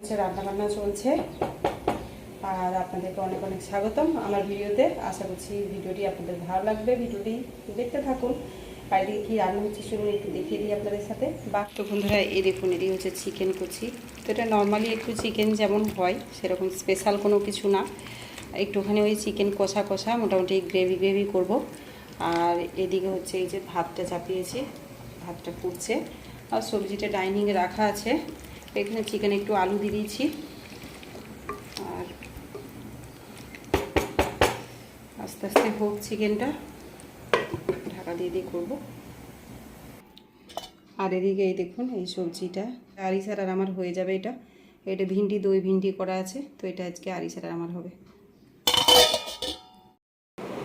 হচ্ছে রান্নাবান্না চলছে। আর আপনাদেরকে অনেক অনেক স্বাগতম আমার ভিডিওতে। আশা করছি ভিডিওটি আপনাদের ভালো লাগবে। ভিডিওটি দেখতে থাকুন। বাইরে কি রান্না হচ্ছে শুনুন একটু দেখিয়ে দিই আপনাদের সাথে। বা তো বন্ধুরা, এই দেখুন, এটি হচ্ছে চিকেন কুচি। তো এটা নর্মালি একটু চিকেন যেমন হয়, সেরকম স্পেশাল কোনো কিছু না। একটুখানি ওই চিকেন কষা কষা মোটামুটি গ্রেভি গ্রেভি করব। আর এদিকে হচ্ছে এই যে ভাতটা চাপিয়েছি, ভাতটা ফুটছে। আর সবজিটা ডাইনিংয়ে রাখা আছে। এখানে চিকেন একটু আলু দিয়ে দিয়েছি। আর আস্তে আস্তে হোক চিকেনটা, ঢাকা দিয়ে দিয়ে করব। আর এদিকে এই দেখুন, এই সবজিটা। আরিসার আর আমার হয়ে যাবে এটা। এটা ভিন্ডি, দই ভিন্ডি করা আছে, তো এটা আজকে আরিসার আর আমার হবে।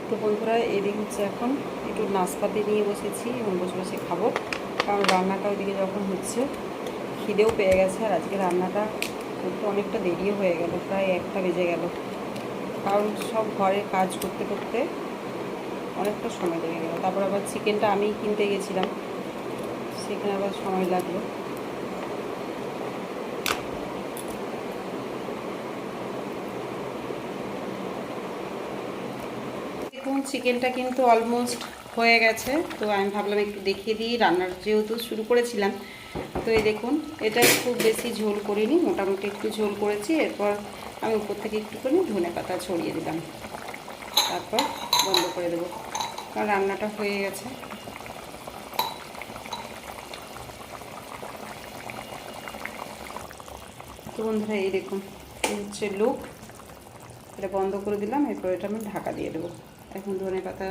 তো বন্ধুরা, এদিকে হচ্ছে এখন একটু নাশপাতি নিয়ে বসেছি এবং বসে বসে খাব। কারণ রান্নাটা ওইদিকে যখন হচ্ছে খিদেও পেয়ে গেছে আর আজকে রান্নাটা করতে অনেকটা দেরিও হয়ে গেল, প্রায় একটা বেজে গেল। কারণ সব ঘরের কাজ করতে করতে অনেকটা সময় লেগে গেল। তারপর আবার চিকেনটা আমিই কিনতে গেছিলাম, সেখানে আবার সময় লাগল। দেখুন, চিকেনটা কিন্তু অলমোস্ট হয়ে গেছে। তো আমি ভাবলাম একটু দেখিয়ে দিই, রান্নার যেহেতু শুরু করেছিলাম তো এই দেখুন, এটা খুব বেশি ঝোল করিনি, মোটামুটি একটু ঝোল করেছি, এরপর আমি উপর থেকে একটুখানি ধনে পাতা ছড়িয়ে দিলাম। তারপর বন্ধ করে দেবো, কারণ রান্নাটা হয়ে গেছে। তো বন্ধুরা, এই দেখুন হচ্ছে লুক। এটা বন্ধ করে দিলাম, এরপর এটা আমি ঢাকা দিয়ে দেবো। এখন ধনে পাতা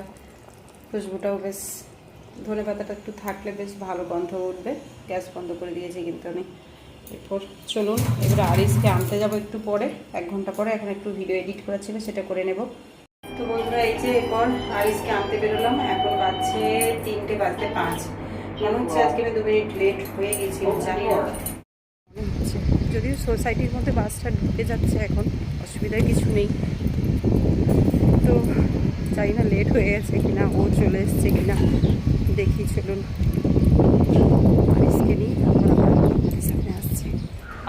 খুশবুটাও বেশ ধনে পাতাটা একটু থাকলে বেশ ভালো গন্ধ উঠবে। গ্যাস বন্ধ করে দিয়েছি কিন্তু আমি। এরপর চলুন, এবারে আরিসকে আনতে যাব একটু পরে। এক ঘণ্টা পরে এখন একটু ভিডিও এডিট করা ছিল, সেটা করে নেব। তো বন্ধুরা, এই যে এরপর আরিসকে আনতে বেরোলাম। এখন বাজছে তিনটে বাজতে পাঁচ। মনে হচ্ছে আজকে আমি দু মিনিট লেট হয়ে গেছি, জানি না। যদিও সোসাইটির মধ্যে বাসটা ঢুকে যাচ্ছে এখন অসুবিধার কিছু নেই। তো জানি না লেট হয়ে গেছে কিনা, ও চলে এসছে কিনা। দেখি চলুন সামনে আসছে।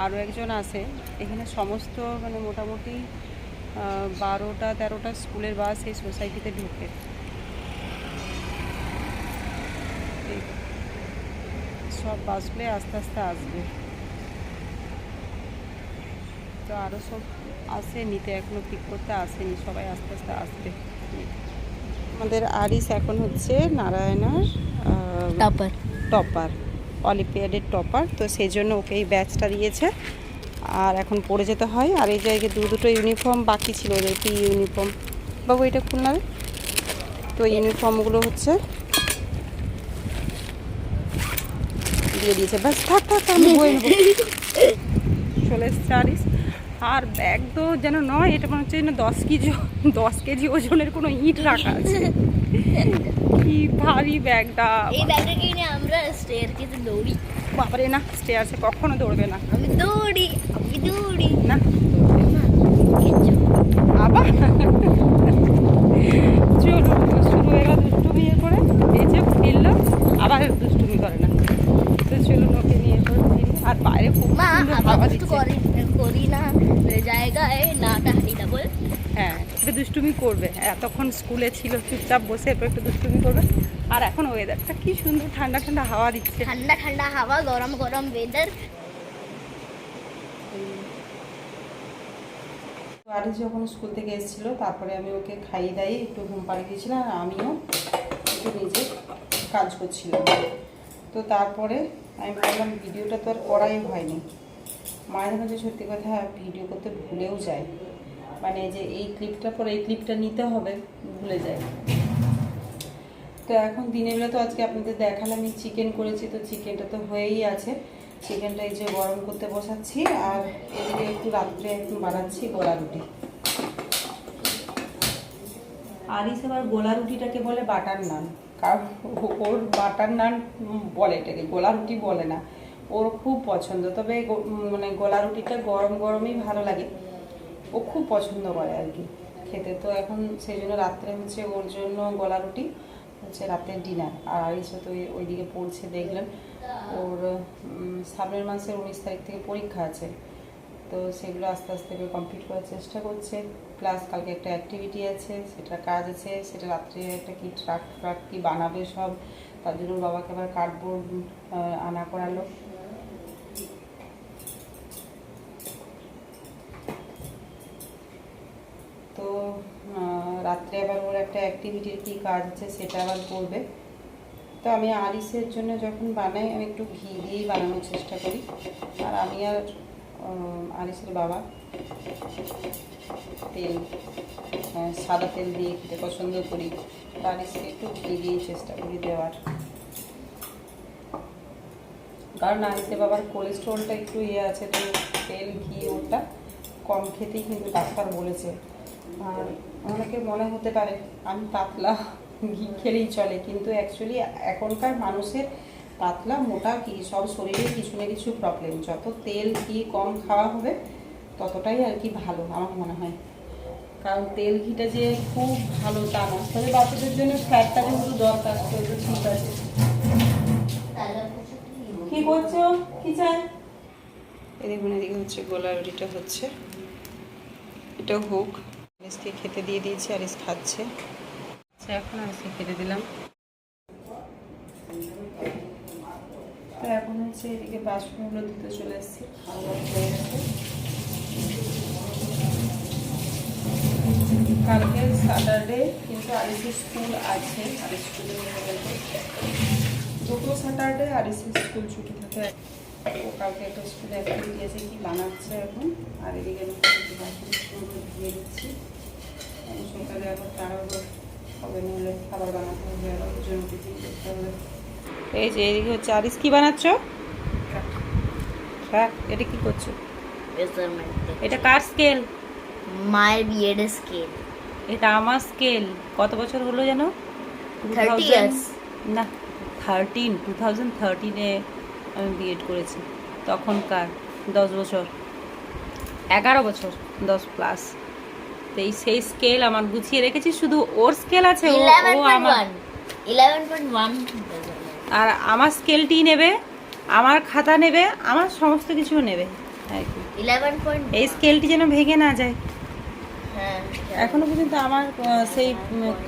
আরও একজন আছে। এখানে সমস্ত মানে মোটামুটি বারোটা, তেরোটা স্কুলের বাস এই সোসাইটিতে ঢুকে। সব বাসগুলো আস্তে আস্তে আসবে। তো আরও সব আসে নিতে এখনও পিক করতে আসেনি। সবাই আস্তে আস্তে আসবে। আমাদের আরিস এখন হচ্ছে নারায়ণার টপার টপার অলিম্পিয়াডের টপার তো সেই জন্য ওকে এই ব্যাচটা দিয়েছে। আর এখন পড়ে যেতে হয়। আর এই জায়গায় দু দুটো ইউনিফর্ম বাকি ছিল ওদের পি ইউনিফর্ম বাবু এটা খুলনা রে? তো ইউনিফর্মগুলো হচ্ছে দিয়ে দিয়েছে। ব্যাস থাক থাক আমি চলে এসছে আরিস। আর ব্যাগ তো যেন নয় এটা মনে হচ্ছে যেন দশ কেজি দশ কেজি ওজনের কোনো ইট রাখা আছে। কি ভারী ব্যাগটা। এই ব্যাগটা কিনে আমরা স্টেয়ার কেসে দৌড়ি। বাবারে না স্টেয়ার্সে কখনো দৌড়বে না। আমি দৌড়ি আমি দৌড়ি। না। আবার? চলো শুরু হয়ে গেল দুষ্টুমি করে এই যে ফিরলো আবার দুষ্টুমি করে না তো চলুন ওকে নিয়ে এরপর ফিরি আর মা সুন্দর কিছু করি করি না। জায়গায় নাটা বল হ্যাঁ একটু দুষ্টুমি করবে। এতক্ষণ স্কুলে ছিল চুপচাপ বসে এরপর একটু দুষ্টুমি করবে। আর এখন ওয়েদারটা কি সুন্দর ঠান্ডা ঠান্ডা হাওয়া দিচ্ছে। ঠান্ডা ঠান্ডা হাওয়া গরম গরম ওয়েদার আরিস যখন স্কুল থেকে এসেছিল তারপরে আমি ওকে খাইয়ে দাইয়ে একটু ঘুম পাড়িয়ে দিয়েছিলাম আর আমিও একটু নিজে কাজ করছিলাম। তো তারপরে আমি ভাবলাম ভিডিওটা তো আর করাই হয়নি। মায়ের মাঝে সত্যি কথা ভিডিও করতে ভুলেও যায়। মানে যে এই ক্লিপটার পর এই ক্লিপটা নিতে হবে, ভুলে যায়। তো এখন দিনের বেলা তো আজকে আপনাদের দেখালাম আমি চিকেন করেছি তো চিকেনটা তো হয়েই আছে। চিকেনটা এই যে গরম করতে বসাচ্ছি আর এদিকে একটু রাত্রে একটু বানাচ্ছি গোলা রুটি। আরিস আবার গোলা রুটিটাকে বলে বাটার নান। কারণ ওর বাটার নান বলে এটাকে, গোলা রুটি বলে না। ওর খুব পছন্দ, তবে মানে গোলা রুটিটা গরম গরমই ভালো লাগে। ও খুব পছন্দ করে আর কি খেতে। তো এখন সেই জন্য রাত্রে হচ্ছে ওর জন্য গলা রুটি, হচ্ছে রাতের ডিনার। আর আরিসও তো ওই- ওইদিকে পড়ছে দেখলেন ওর সামনের মাসের উনিশ তারিখ থেকে পরীক্ষা আছে। তো সেগুলো আস্তে আস্তে করে কমপ্লিট করার চেষ্টা করছে। প্লাস কালকে একটা অ্যাক্টিভিটি আছে সেটা কাজ আছে, সেটা রাত্রে একটা কি ট্রাক ট্রাক কি বানাবে সব, তার জন্য বাবাকে আবার কার্ডবোর্ড আনা করালো। তো রাত্রে আবার ওর একটা অ্যাক্টিভিটির কি কাজ আছে সেটা আবার করবে। তো আমি আরিসের জন্য যখন বানাই, আমি একটু ঘি দিয়েই বানানোর চেষ্টা করি। আর আমি আর আহ, আরিসের বাবা। তেল সাদা তেল দিয়ে খেতে পছন্দ করি। আর আরিসকে একটু ঘি চেষ্টা করি দেওয়ার। কারণ আরিসের বাবার কোলেস্ট্রলটা একটু ইয়ে আছে তো তেল ঘি ওটা কম খেতেই কিন্তু ডাক্তার বলেছে। আর অনেকে মনে হতে পারে আমি পাতলা ঘি খেলেই চলে কিন্তু অ্যাকচুয়ালি এখনকার মানুষের পাতলা, মোটা কি, সব শরীরে কিছু না কিছু প্রবলেম যত তেল ঘি কম খাওয়া হবে, ততটাই আর কি ভালো, আমার মনে হয়। কারণ তেল ঘিটা যে খুব ভালো তা না। তবে বাচ্চাদের জন্য ফ্যাটটা যেহেতু দরকার, তো এটা ঠিক আছে। কি করছ? কি চাই? দেখুন, এদিকে হচ্ছে গোলাউরিটা হচ্ছে। এটা হোক। খেতে দিয়ে দিয়েছি আরিস খাচ্ছে। আচ্ছা এখন আরিসকে খেতে দিলাম। তো এখন হচ্ছে এদিকে বাসনগুলো ধুতে চলে এসেছি। খাওয়া কালকে স্যাটারডে কিন্তু আরিসের স্কুল আছে আরিস স্কুলে দুটো স্যাটারডে আরিসের স্কুল ছুটি থাকে। ও কালকে একটা স্কুলে অ্যাক্টিভিটি আছে কি বানাচ্ছে এখন। আর এদিকে আমি কিছু বাসন কুসনগুলো ধুয়ে দিচ্ছি। সকালে আবার তাড়াহুড়ো হবে নইলে খাবার বানাতে হবে, আবার জন্য করতে হবে। এই যে এদিকে হচ্ছে আরিস কি বানাচ্ছ? এটা কি করছ? এটা কার স্কেল মায়ের বিয়ের স্কেল এটা আমার স্কেল কত বছর হলো যেন? 30 years. না থার্টিন টু থাউজেন্ড থার্টিনে আমি বিএড করেছি তখনকার দশ বছর। এগারো বছর দশ প্লাস তো এই সেই স্কেল আমার গুছিয়ে রেখেছি শুধু ওর স্কেল আছে ও ও আমার ইলেভেন পয়েন্ট ওয়ান আর আমার স্কেলটি নেবে আমার খাতা নেবে আমার সমস্ত কিছু নেবে। আর কি এই স্কেলটি যেন ভেঙে না যায়। হ্যাঁ এখনও পর্যন্ত আমার সেই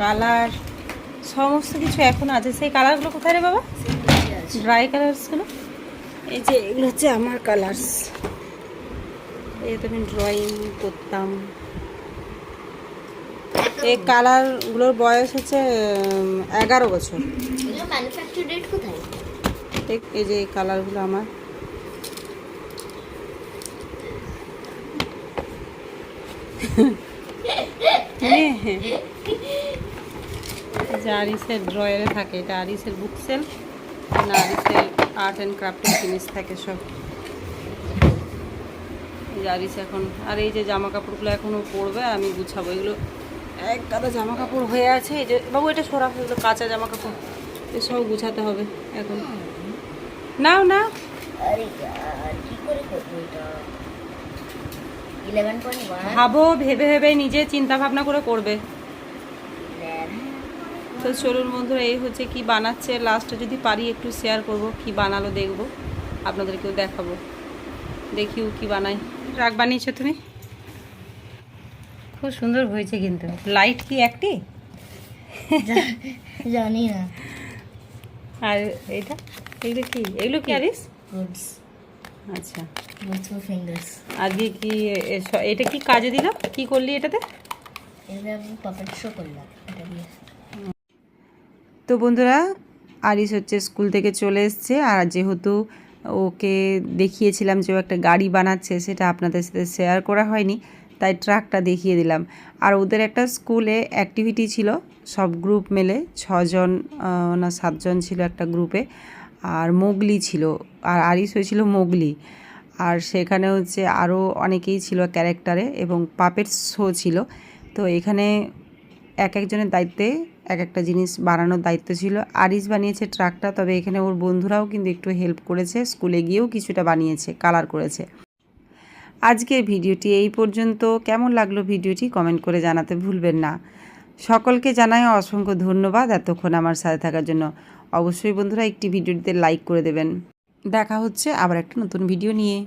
কালার সমস্ত কিছু এখনও আছে। সেই কালারগুলো কোথায় রে বাবা? ড্রাই কালার্সগুলো এই যে এগুলো হচ্ছে আমার কালার্স এই তো আমি ড্রয়িং করতাম। এই কালারগুলোর বয়স হচ্ছে এগারো বছর। ম্যানুফ্যাকচার ডেট কোথায়? এই যে এই কালারগুলো আমার। হ্যাঁ, যে আরিসের ড্রয়ারে থাকে এটা আরিসের আর্ট অ্যান্ড ক্রাফটের জিনিস থাকে সব। এখন আর এই যে জামা কাপড়গুলো এখনও পরবে আমি গুছাবো। এগুলো এক গাদা জামা কাপড় হয়ে আছে এই যে বাবু এটা সরা এগুলো কাঁচা জামা কাপড় এসব গুছাতে হবে এখন। নাও না ভাবো ভেবে ভেবে নিজে চিন্তা ভাবনা করে করবে। তো চলুন বন্ধুরা এই হচ্ছে কি বানাচ্ছে। লাস্টে যদি পারি একটু শেয়ার করব কি বানালো দেখব। আপনাদেরকেও দেখাবো। দেখিও কি বানাই রাগ বানিয়েছো তুমি? খুব সুন্দর হয়েছে কিন্তু। লাইট কি একটি? জানি না। আর এটা? এগুলো কি? এগুলো কি আরিস? আচ্ছা। ফর ফিঙ্গার্স আজকে কি এটা কি কাজে দিল কি করলি এটাতে? এটা আমি পাপেট শো করলাম এটা দিয়ে। তো বন্ধুরা আরিস হচ্ছে স্কুল থেকে চলে এসছে আর যেহেতু ওকে দেখিয়েছিলাম যে ও একটা গাড়ি বানাচ্ছে সেটা আপনাদের সাথে শেয়ার করা হয়নি। তাই ট্রাকটা দেখিয়ে দিলাম। আর ওদের একটা স্কুলে অ্যাক্টিভিটি ছিল, সব গ্রুপ মেলে ছজন না সাতজন ছিল একটা গ্রুপে আর মোগলি ছিল, আর আরিস হয়েছিল মোগলি। আর সেখানে হচ্ছে আরও অনেকেই ছিল ক্যারেক্টারে এবং পাপের শো ছিল। তো এখানে এক একজনের দায়িত্বে এক একটা জিনিস বানানোর দায়িত্ব ছিল। আরিস বানিয়েছে ট্রাকটা, তবে এখানে ওর বন্ধুরাও কিন্তু একটু হেল্প করেছে, স্কুলে গিয়েও কিছুটা বানিয়েছে কালার করেছে। আজকের ভিডিওটি এই পর্যন্ত। কেমন লাগল ভিডিওটি কমেন্ট করে জানাতে ভুলবেন না। সকলকে জানাই অসংখ্য ধন্যবাদ এতক্ষণ আমার সাথে থাকার জন্য। অবশ্যই বন্ধুরা একটি ভিডিওটিতে লাইক করে দেবেন। দেখা হচ্ছে আবার একটা নতুন ভিডিও নিয়ে।